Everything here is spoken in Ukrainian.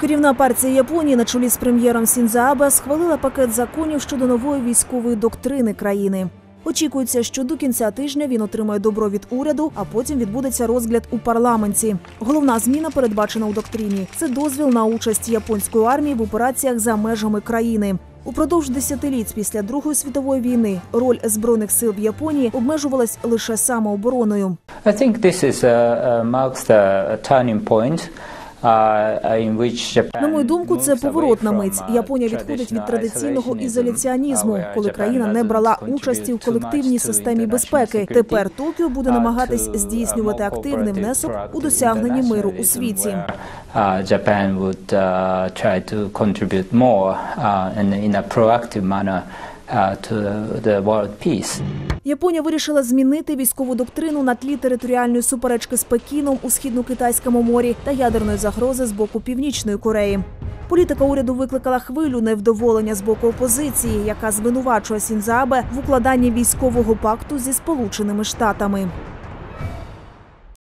Керівна партія Японії на чолі з прем'єром Сінза Абе схвалила пакет законів щодо нової військової доктрини країни. Очікується, що до кінця тижня він отримає добро від уряду, а потім відбудеться розгляд у парламенті. Головна зміна передбачена у доктрині це дозвіл на участь японської армії в операціях за межами країни. Упродовж десятиліть після Другої світової війни роль збройних сил в Японії обмежувалась лише самообороною. I think this is turning point. Uh, На мою думку, це moves away участі в колективній системі безпеки. Тепер Токіо буде намагатись здійснювати активний внесок у досягненні миру у світі. Uh, uh, uh, in a proactive manner uh, to the world peace. Японія вирішила змінити військову доктрину на тлі територіальної суперечки з Пекіном у східно-китайському морі та ядерної загрози з боку Північної Кореї. Політика уряду викликала хвилю невдоволення з боку опозиції, яка звинувачує Сінзабе в укладанні військового пакту зі Сполученими Штатами.